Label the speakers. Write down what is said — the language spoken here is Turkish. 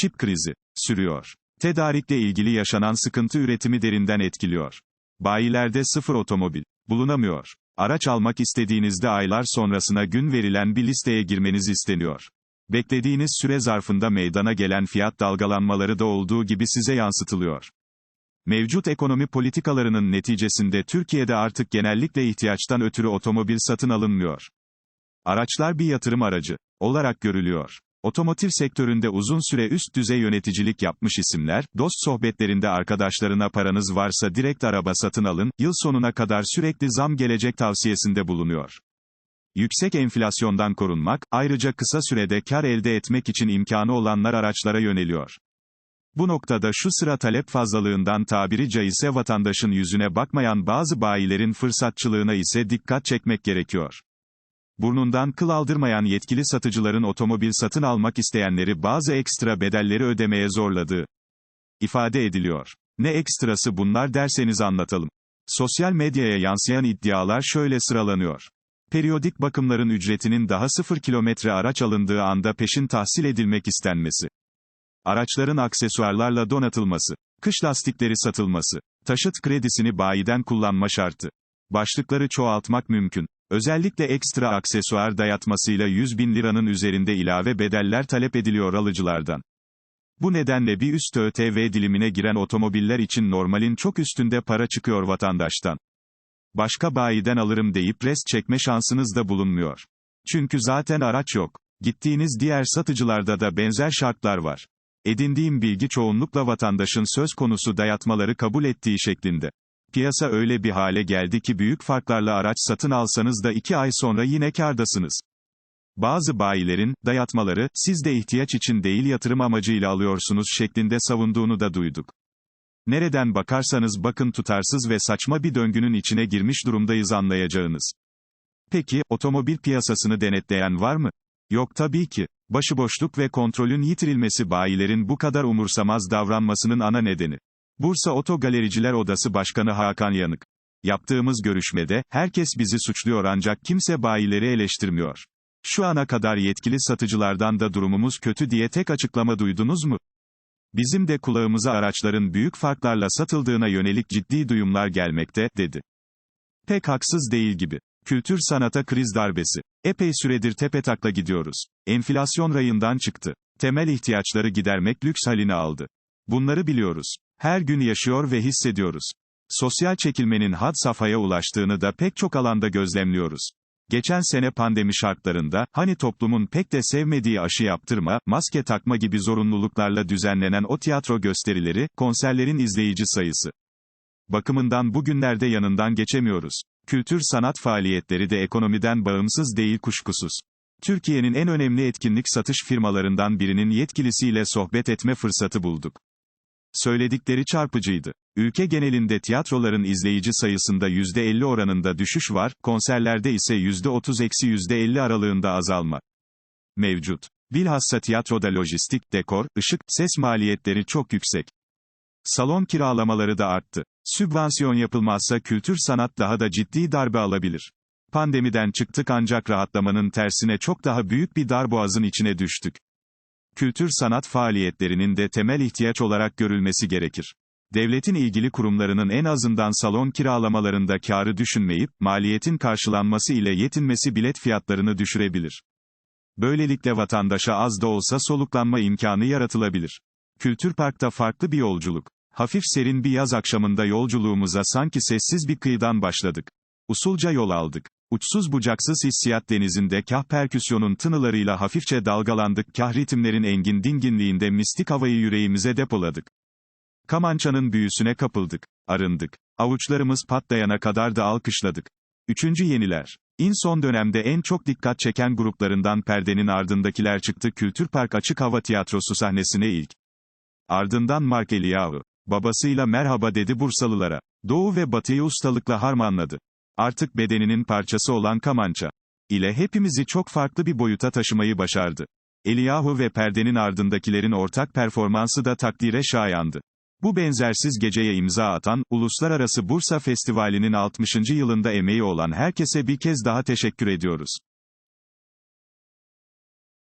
Speaker 1: Çip krizi sürüyor. Tedarikle ilgili yaşanan sıkıntı üretimi derinden etkiliyor. Bayilerde sıfır otomobil bulunamıyor. Araç almak istediğinizde aylar sonrasına gün verilen bir listeye girmeniz isteniyor. Beklediğiniz süre zarfında meydana gelen fiyat dalgalanmaları da olduğu gibi size yansıtılıyor. Mevcut ekonomi politikalarının neticesinde Türkiye'de artık genellikle ihtiyaçtan ötürü otomobil satın alınmıyor. Araçlar bir yatırım aracı olarak görülüyor. Otomotiv sektöründe uzun süre üst düzey yöneticilik yapmış isimler, dost sohbetlerinde arkadaşlarına paranız varsa direkt araba satın alın, yıl sonuna kadar sürekli zam gelecek tavsiyesinde bulunuyor. Yüksek enflasyondan korunmak, ayrıca kısa sürede kar elde etmek için imkanı olanlar araçlara yöneliyor. Bu noktada şu sıra talep fazlalığından tabiri caizse vatandaşın yüzüne bakmayan bazı bayilerin fırsatçılığına ise dikkat çekmek gerekiyor. Burnundan kıl aldırmayan yetkili satıcıların otomobil satın almak isteyenleri bazı ekstra bedelleri ödemeye zorladığı ifade ediliyor. Ne ekstrası bunlar derseniz anlatalım. Sosyal medyaya yansıyan iddialar şöyle sıralanıyor. Periyodik bakımların ücretinin daha 0 kilometre araç alındığı anda peşin tahsil edilmek istenmesi. Araçların aksesuarlarla donatılması. Kış lastikleri satılması. Taşıt kredisini bayiden kullanma şartı. Başlıkları çoğaltmak mümkün. Özellikle ekstra aksesuar dayatmasıyla 100 bin liranın üzerinde ilave bedeller talep ediliyor alıcılardan. Bu nedenle bir üst ÖTV dilimine giren otomobiller için normalin çok üstünde para çıkıyor vatandaştan. Başka bayiden alırım deyip rest çekme şansınız da bulunmuyor. Çünkü zaten araç yok. Gittiğiniz diğer satıcılarda da benzer şartlar var. Edindiğim bilgi çoğunlukla vatandaşın söz konusu dayatmaları kabul ettiği şeklinde. Piyasa öyle bir hale geldi ki büyük farklarla araç satın alsanız da 2 ay sonra yine kardasınız. Bazı bayilerin, dayatmaları, siz de ihtiyaç için değil yatırım amacıyla alıyorsunuz şeklinde savunduğunu da duyduk. Nereden bakarsanız bakın tutarsız ve saçma bir döngünün içine girmiş durumdayız anlayacağınız. Peki, otomobil piyasasını denetleyen var mı? Yok tabii ki. Başıboşluk ve kontrolün yitirilmesi bayilerin bu kadar umursamaz davranmasının ana nedeni. Bursa Oto Galericiler Odası Başkanı Hakan Yanık. Yaptığımız görüşmede, herkes bizi suçluyor ancak kimse bayileri eleştirmiyor. Şu ana kadar yetkili satıcılardan da durumumuz kötü diye tek açıklama duydunuz mu? Bizim de kulağımıza araçların büyük farklarla satıldığına yönelik ciddi duyumlar gelmekte, dedi. Pek haksız değil gibi. Kültür sanata kriz darbesi. Epey süredir tepetakla gidiyoruz. Enflasyon rayından çıktı. Temel ihtiyaçları gidermek lüks haline aldı. Bunları biliyoruz. Her gün yaşıyor ve hissediyoruz. Sosyal çekilmenin had safhaya ulaştığını da pek çok alanda gözlemliyoruz. Geçen sene pandemi şartlarında, hani toplumun pek de sevmediği aşı yaptırma, maske takma gibi zorunluluklarla düzenlenen o tiyatro gösterileri, konserlerin izleyici sayısı. Bakımından bugünlerde yanından geçemiyoruz. Kültür sanat faaliyetleri de ekonomiden bağımsız değil kuşkusuz. Türkiye'nin en önemli etkinlik satış firmalarından birinin yetkilisiyle sohbet etme fırsatı bulduk. Söyledikleri çarpıcıydı. Ülke genelinde tiyatroların izleyici sayısında %50 oranında düşüş var, konserlerde ise %30-%50 aralığında azalma mevcut. Bilhassa tiyatroda lojistik, dekor, ışık, ses maliyetleri çok yüksek. Salon kiralamaları da arttı. Sübvansiyon yapılmazsa kültür sanat daha da ciddi darbe alabilir. Pandemiden çıktık ancak rahatlamanın tersine çok daha büyük bir darboğazın içine düştük. Kültür sanat faaliyetlerinin de temel ihtiyaç olarak görülmesi gerekir. Devletin ilgili kurumlarının en azından salon kiralamalarında karı düşünmeyip, maliyetin karşılanması ile yetinmesi bilet fiyatlarını düşürebilir. Böylelikle vatandaşa az da olsa soluklanma imkanı yaratılabilir. Kültür Park'ta farklı bir yolculuk. Hafif serin bir yaz akşamında yolculuğumuza sanki sessiz bir kıyıdan başladık. Usulca yol aldık. Uçsuz bucaksız hissiyat denizinde kah perküsyonun tınılarıyla hafifçe dalgalandık kah ritimlerin engin dinginliğinde mistik havayı yüreğimize depoladık. Kamançanın büyüsüne kapıldık. Arındık. Avuçlarımız patlayana kadar da alkışladık. Üçüncü yeniler. İn son dönemde en çok dikkat çeken gruplarından perdenin ardındakiler çıktı Kültür Park Açık Hava Tiyatrosu sahnesine ilk. Ardından Mark Eliyahu. Babasıyla merhaba dedi Bursalılara. Doğu ve batıyı ustalıkla harmanladı. Artık bedeninin parçası olan kamança ile hepimizi çok farklı bir boyuta taşımayı başardı. Eliyahu ve perdenin ardındakilerin ortak performansı da takdire şayandı. Bu benzersiz geceye imza atan, Uluslararası Bursa Festivali'nin 60. yılında emeği olan herkese bir kez daha teşekkür ediyoruz.